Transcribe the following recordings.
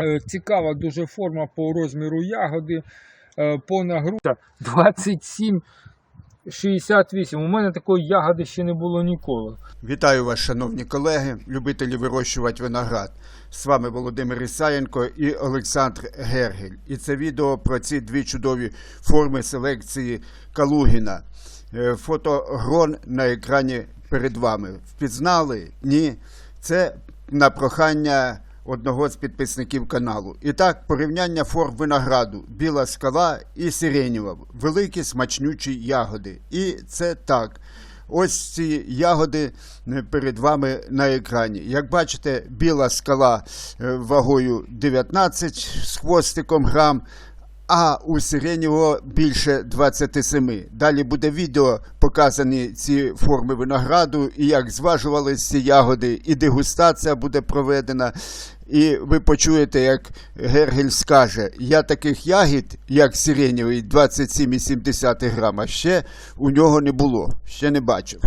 Е, Цікава дуже форма по розміру ягоди, по нагрузці 27 68. У мене такої ягоди ще не було ніколи. Вітаю вас, шановні колеги, любителі вирощувати виноград. З вами Володимир Ісаєнко і Олександр Гергель. І це відео про ці дві чудові форми селекції Калугіна. Е, Фото грон на екрані перед вами. Впізнали? Ні. Це на прохання одного з підписників каналу. І так, порівняння форм винограду, біла скала і сиренєва, великі смачнючі ягоди. І це так. Ось ці ягоди е, перед вами на екрані. Як бачите, біла скала е, вагою 19 з хвостиком грам, а у сиренєвого більше 27. Далі буде відео, показані ці форми винограду, і як зважувались ці ягоди, і дегустація буде проведена. І ви почуєте, як Гергель скаже, я таких ягід, як сиренєвий, 27,7 грама, ще у нього не було, ще не бачив.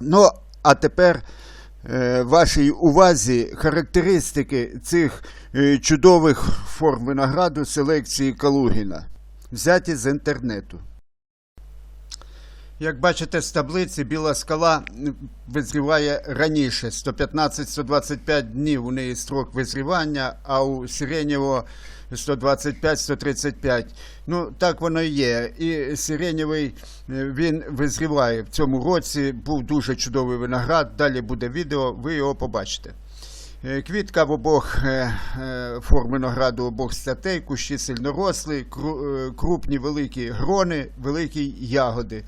Ну, а тепер е, вашій увазі характеристики цих е, чудових форм винограду селекції Калугіна, взяті з інтернету. Як бачите з таблиці, біла скала визріває раніше, 115-125 днів у неї строк визрівання, а у сиренєвого 125-135. Ну, так воно і є. І сиренєвий е, він визріває в цьому році. Був дуже чудовий виноград. Далі буде відео, ви його побачите. Е, Квітка в обох е, е, форм винограду обох статей, кущі е, крупні великі грони, великі ягоди.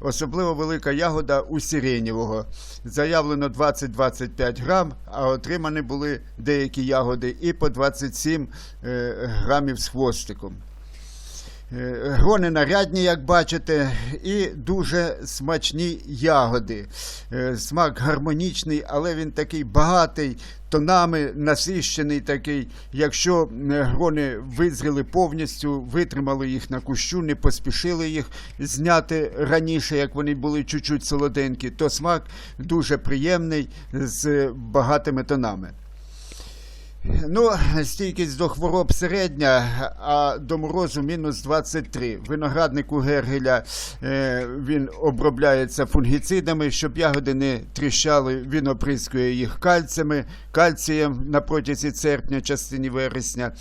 Особливо велика ягода у сиренєвого. Заявлено 20-25 грам, а отримані були деякі ягоди і по 27 е, грамів з хвостиком. Е, Грони нарядні, як бачите, і дуже смачні ягоди. Е, Смак гармонічний, але він такий багатий, тонами насищений такий. Якщо е, грони визріли повністю, витримали їх на кущу, не поспішили їх зняти раніше, як вони були чуть-чуть солоденькі, то смак дуже приємний з багатими тонами. Ну, стійкість до хвороб середня, а до морозу мінус 23. Виноградник у Гергеля е, він обробляється фунгіцидами, щоб ягоди не тріщали, він оприскує їх кальцями, кальцієм на протязі серпня, частині вересня.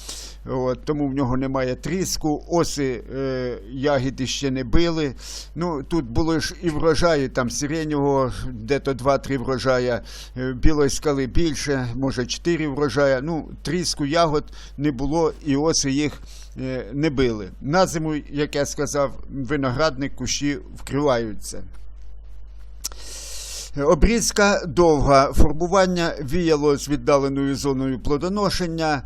От, тому в нього немає тріску, оси е, ягіди ще не били. Ну, тут було ж і врожаї, там сиренього, де-то 2-3 врожая, е, білої скали більше, може 4 врожая. Ну, тріску ягод не було, і оси їх е, не били. На зиму, як я сказав, виноградник кущі вкриваються. Обрізка довга. Формування віяло з віддаленою зоною плодоношення.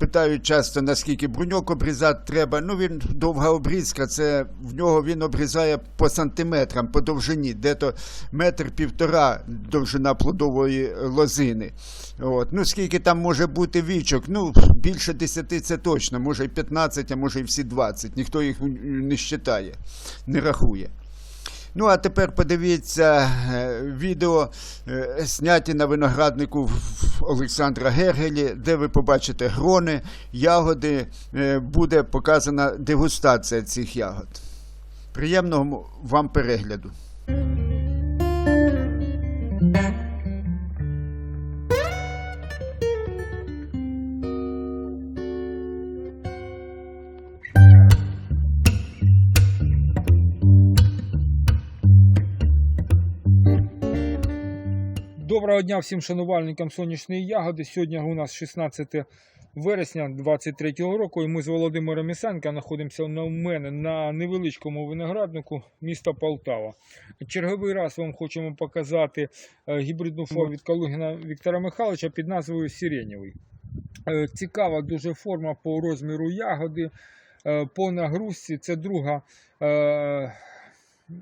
Питають часто, наскільки бруньок обрізати треба. Ну, він довга обрізка, це в нього він обрізає по сантиметрам, по довжині, де-то метр півтора довжина плодової лозини. От. Ну, скільки там може бути вічок? Ну, більше 10 це точно, може і 15, а може і всі 20. Ніхто їх не вважає, не рахує. Ну, а тепер подивіться е, відео, сняті зняті на винограднику Олександра Гергелі, де ви побачите грони, ягоди, е, буде показана дегустація цих ягод. Приємного вам перегляду. Доброго дня всім шанувальникам сонячної ягоди. Сьогодні у нас 16 вересня 2023 року, і ми з Володимиром Ісенка знаходимося на у мене на невеличкому винограднику міста Полтава. Черговий раз вам хочемо показати е, гібридну форму від Калугіна Віктора Михайловича під назвою Сиренєвий. Е, Цікава дуже форма по розміру ягоди, е, по нагрузці. Це друга.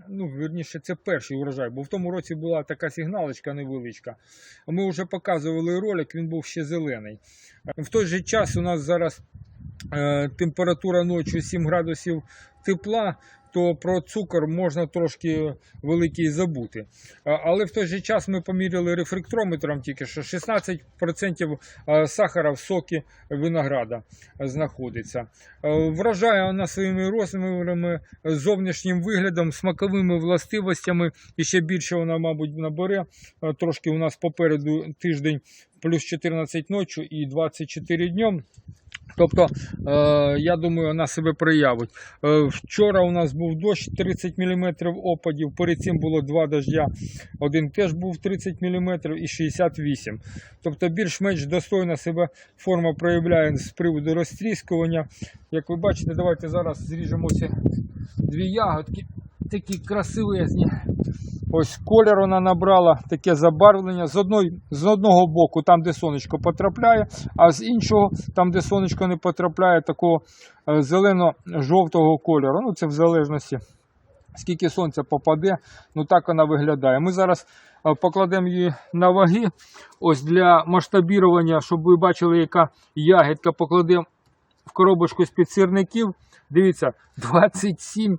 Ну, верніше, це перший урожай, бо в тому році була така сигналочка невеличка. Ми вже показували ролик, він був ще зелений. В той же час у нас зараз е, температура ночі 7 градусів тепла. То про цукор можна трошки великий забути. Але в той же час ми поміряли рефрактрометром тільки що 16% е, сахара в сокі винограда знаходиться. Вражає вона своїми розмірами, зовнішнім виглядом, смаковими властивостями. І ще більше вона, мабуть, набере. Трошки у нас попереду тиждень плюс 14 ночі і 24 днем. Тобто, е, я думаю, вона себе проявить. Е, вчора у нас був дощ 30 мм опадів, перед цим було два дождя. Один теж був 30 мм і 68 Тобто більш-менш достойно себе форма проявляє з приводу розтріскування. Як ви бачите, давайте зараз зріжемо дві ягодки. Такі красивезні. Ось колір вона набрала, таке забарвлення. З, одної, з одного боку, там, де сонечко потрапляє, а з іншого, там, де сонечко не потрапляє, такого е, зелено-жовтого кольору. Ну, це в залежності, скільки сонця попаде, ну так вона виглядає. Ми зараз е, покладемо її на ваги. Ось для масштабірування, щоб ви бачили, яка ягідка покладемо в коробочку з-під сірників. Дивіться, 27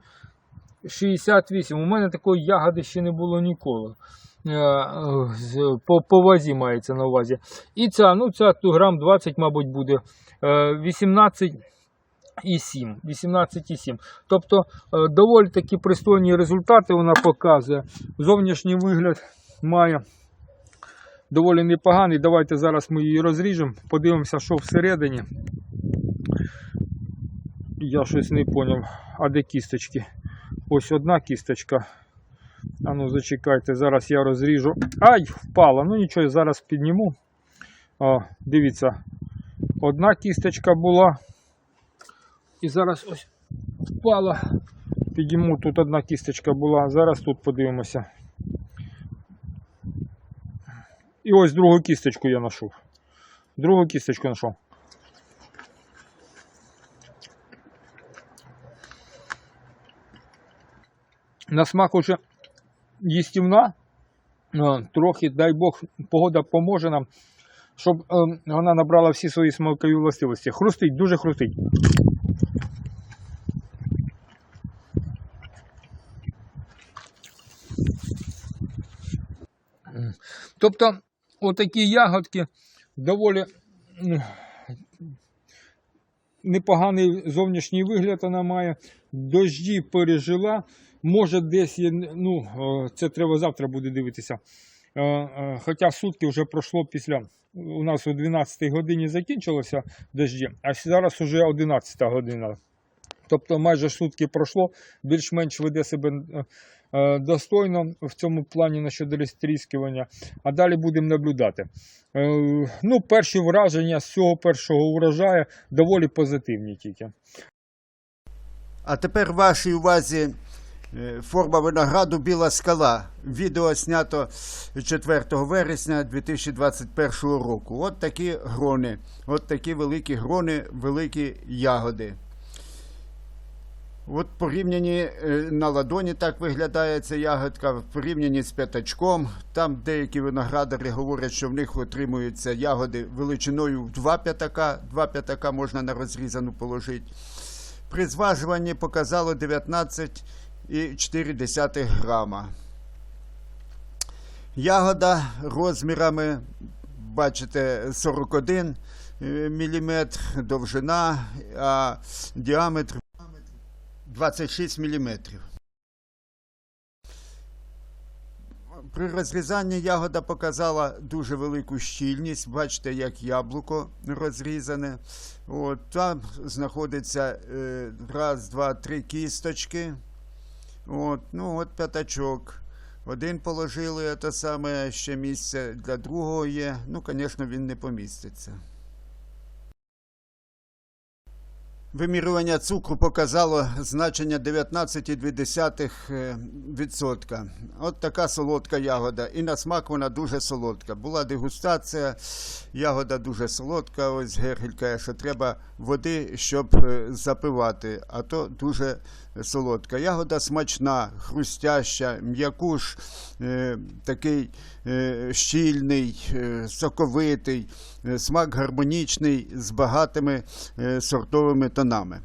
68. У мене такої ягоди ще не було ніколи. Е, е, По, по вазі мається на увазі. І ця, ну ця грам 20, мабуть, буде. Е, 18 і 7. 18,7. Тобто е, доволі такі пристойні результати вона показує. Зовнішній вигляд має доволі непоганий. Давайте зараз ми її розріжемо, подивимося, що всередині. Я щось не зрозумів. А де кісточки? Ось одна кісточка. А ну зачекайте, зараз я розріжу. Ай, впала. Ну нічого, зараз підніму. О, дивіться, одна кісточка була. І зараз ось впала. Підніму, тут одна кісточка була. Зараз тут подивимося. І ось другу кісточку я знайшов. Другу кісточку знайшов. На смак уже їстівна. Е, Трохи, дай Бог, погода поможе нам, щоб е, вона набрала всі свої смакові властивості. Хрустить, дуже хрустить. Тобто, отакі ягодки доволі непоганий зовнішній вигляд вона має. Дожді пережила. Може, десь є, ну, е, це треба завтра буде дивитися. Е, е, Хоча сутки вже пройшло після. У нас о 12 годині закінчилося дожді, а зараз вже 11 година. Тобто майже сутки пройшло, більш-менш веде себе достойно в цьому плані насчет розтріскування. А далі будемо наблюдати. Ну, перші враження з цього першого урожаю доволі позитивні тільки. А тепер вашій увазі форма винограду Біла скала. Відео знято 4 вересня 2021 року. От такі грони. От такі великі грони, великі ягоди. От порівняні е, на ладоні так виглядає ця ягодка, в порівнянні з п'ятачком. Там деякі виноградари говорять, що в них отримуються ягоди величиною в два п'ятака. Два п'ятака можна на розрізану положити. При зважуванні показало 19,4 грама. Ягода розмірами, бачите, 41 мм довжина, а діаметр 26 мм. При розрізанні ягода показала дуже велику щільність. Бачите, як яблуко розрізане. От, там знаходиться е, раз, два, три кісточки. От, ну, от п'ятачок. Один положили, те саме ще місце для другого є. Ну, звісно, він не поміститься. Вимірювання цукру показало значення 19,2%. От така солодка ягода. І на смак вона дуже солодка. Була дегустація, ягода дуже солодка. Ось Гергель каже, що треба води, щоб е, запивати, а то дуже солодка. Ягода смачна, хрустяща, м'якуш, е, такий е, щільний, е, соковитий, е, смак гармонічний з багатими е, сортовими тонами.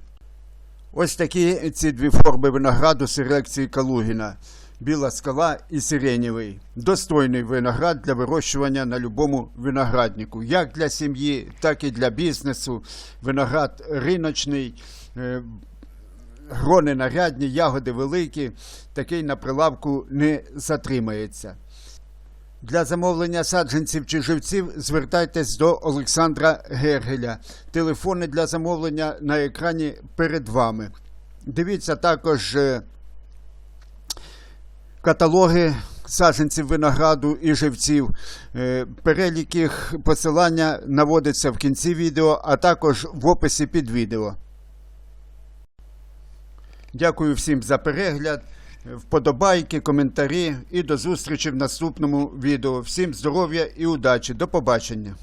Ось такі ці дві форми винограду селекції Калугіна. Біла скала і сиренєвий. Достойний виноград для вирощування на будь-якому винограднику. Як для сім'ї, так і для бізнесу. Виноград риночний, е, грони нарядні, ягоди великі. Такий на прилавку не затримається. Для замовлення саджанців чи живців звертайтесь до Олександра Гергеля. Телефони для замовлення на екрані перед вами. Дивіться також е, каталоги саджанців винограду і живців. Е, Перелік їх посилання наводиться в кінці відео, а також в описі під відео. Дякую всім за перегляд, вподобайки, коментарі і до зустрічі в наступному відео. Всім здоров'я і удачі. До побачення.